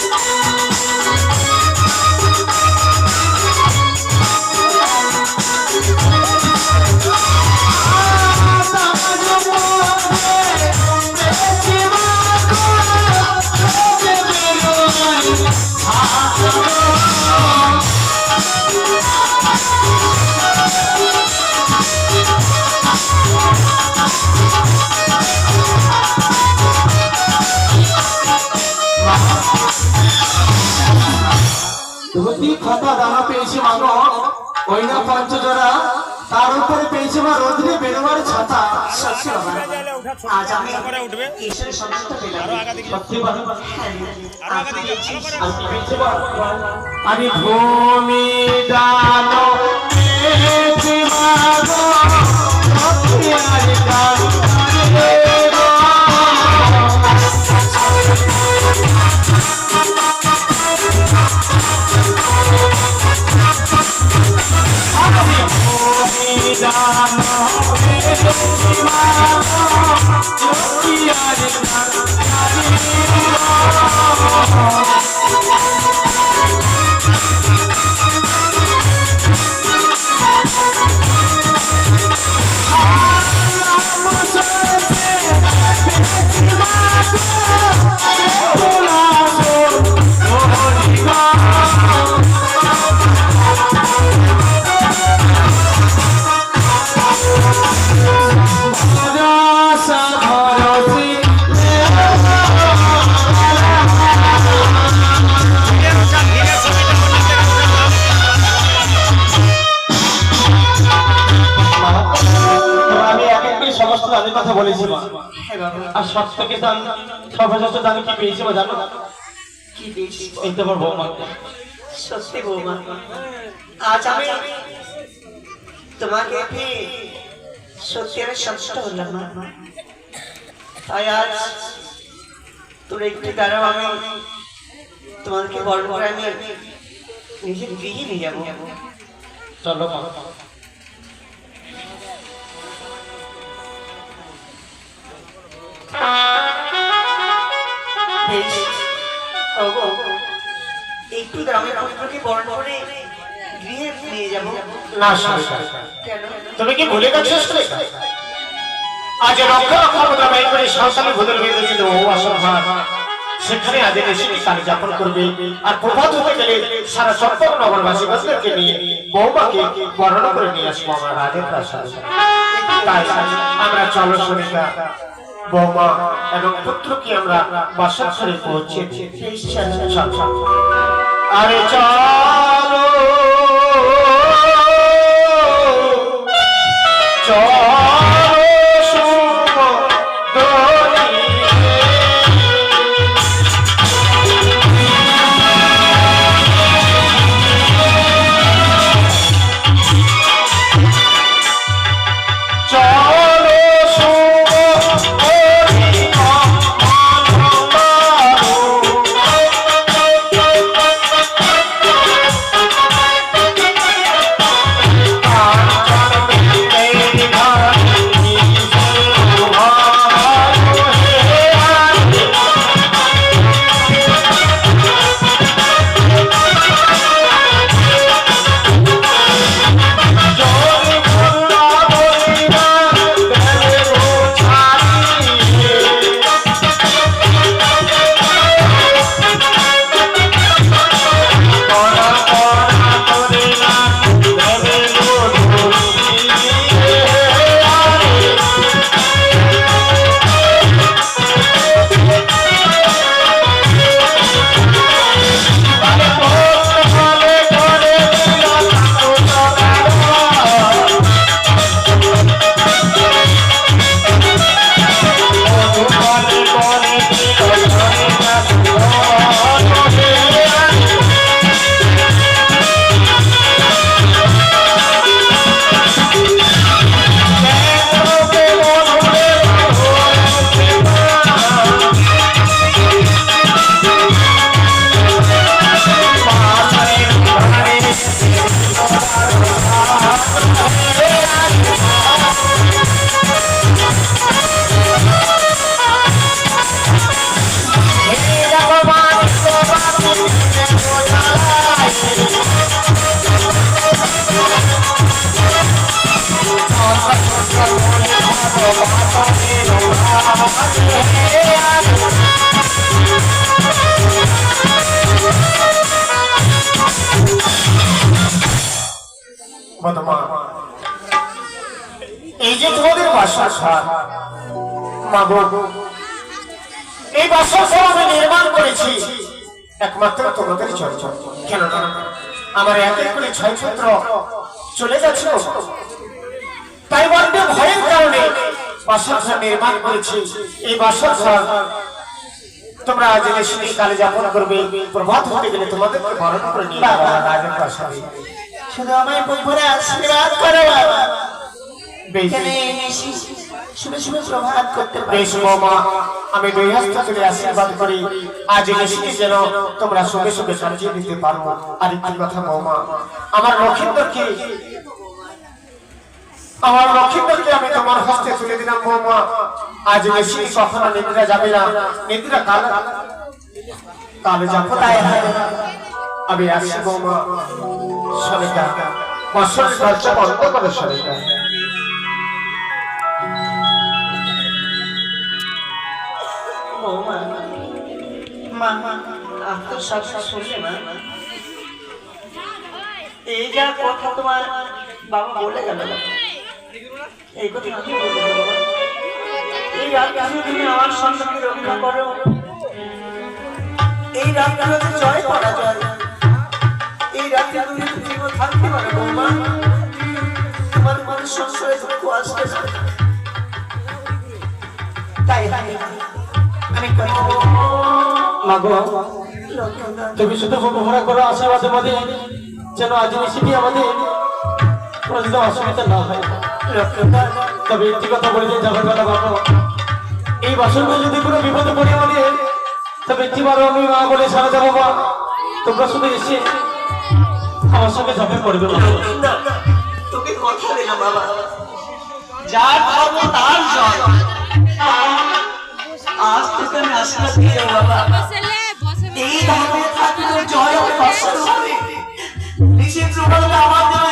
Oh, oh, oh. Dhoti খাতা দানা পেয়েছি মাগো? ওই না পঞ্চজোড়া তার উপরে পেয়েছি মা রোদ্রে বেরোবার ছাতা। সত্যি বাবা আজ আমি উঠবে। ঈশ্বরের পেলাম। সত্যি হ্যাঁ, বাবা। আমি ভূমি দান পেয়েছি মাগো। সত্যি আর দানের কথা বলেছি মা। আর সত্যকে দান সর্বশ্রেষ্ঠ দান কি পেয়েছি মা জানো? কি এই তো আমার বৌমা। সত্যি বৌমা আজ আমি তোমাকে পেয়ে সত্যি আমি সন্তুষ্ট হলাম মা। তাই আজ তোর একটু দ্বারাও আমি তোমাকে বড় করে আমি নিজের গৃহে নিয়ে যাব। চলো একটু গ্রামের পুত্রকে বরণ করে গৃহে নিয়ে যাব। না তুমি কি ভুলে গেছো আজ রক্ষ করে ও সেখানে আজ এসে কাল যাপন করবে। আর প্রভাত হতে গেলে সারা সম্পর্ক নগরবাসীবাসীদেরকে নিয়ে বৌমাকে বর্ণনা করে নিয়ে আসব আমার রাজের প্রাসাদে। তাই আমরা চলো সরিতা বৌমা এবং পুত্রকে আমরা বাসা ছেড়ে পৌঁছে দিই। বেশ চলো চল চল আরে চলো এই যে তোমাদের বাসস্থান মা গো এই বাসস্থান আমি নির্মাণ করেছি একমাত্র তোমাদের চর্চা কেন আমার এক করে ছয় ছত্র চলে যাচ্ছে তাই বলবে ভয়ের কারণে বাসস্থান নির্মাণ করেছি। এই বাসস্থান তোমরা আজ এসে কালে যাপন করবে। প্রভাত হতে গেলে তোমাদের বারণ করে নিয়ে রাজের পাশে শুধু আমায় পুকুরে আশীর্বাদ করো এখানে এসে শুনে শুনে প্রভাত করতে পারি। বেশ বৌমা আমি দুই হস্ত তুলে আশীর্বাদ করি। আজ এসে যেন তোমরা সুখে সুখে সাজিয়ে দিতে পারো। আর একটি কথা বৌমা আমার লক্ষ্মীন্দরকে আমার লক্ষ্মীন্দরকে আমি তোমার হস্তে তুলে দিলাম বৌমা। আজ বেশি কখনো নিদ্রা যাবে না। নিদ্রা কাল? কালে যাব। তাই আমি আসছি বৌমা সনিতা বছরের দরজা বন্ধ করো মা এই যা কথা তোমার বাবা বলে গেল এই কথা কি? এই রাত্রে তুমি আমার সন্তানকে রক্ষা করো। এই রাত্রে জয় করা তুমি কথা শুধু ভরা করো আশীর্বাদের মধ্যে যেন আজ নিশিটি আমাদের অসুবিধা না হয়। তবে একটি কথা বলে দিন যাবে বেলা বাবু এই বাসনগুলো যদি কোনো বিপদে পড়ে আমাদের তবে একটিবারও আমি মা বলে সারা যাব বা তোমরা শুধু এসে আমার সঙ্গে ঝাঁপে পড়বে না। তোকে কথা দিলাম, বাবা। যার ধর্ম তার জয় আজ থেকে আমি আশীর্বাদ দিয়ে বাবা? এই ধর্মে থাকলে জয় হবে। কষ্ট আমার জন্য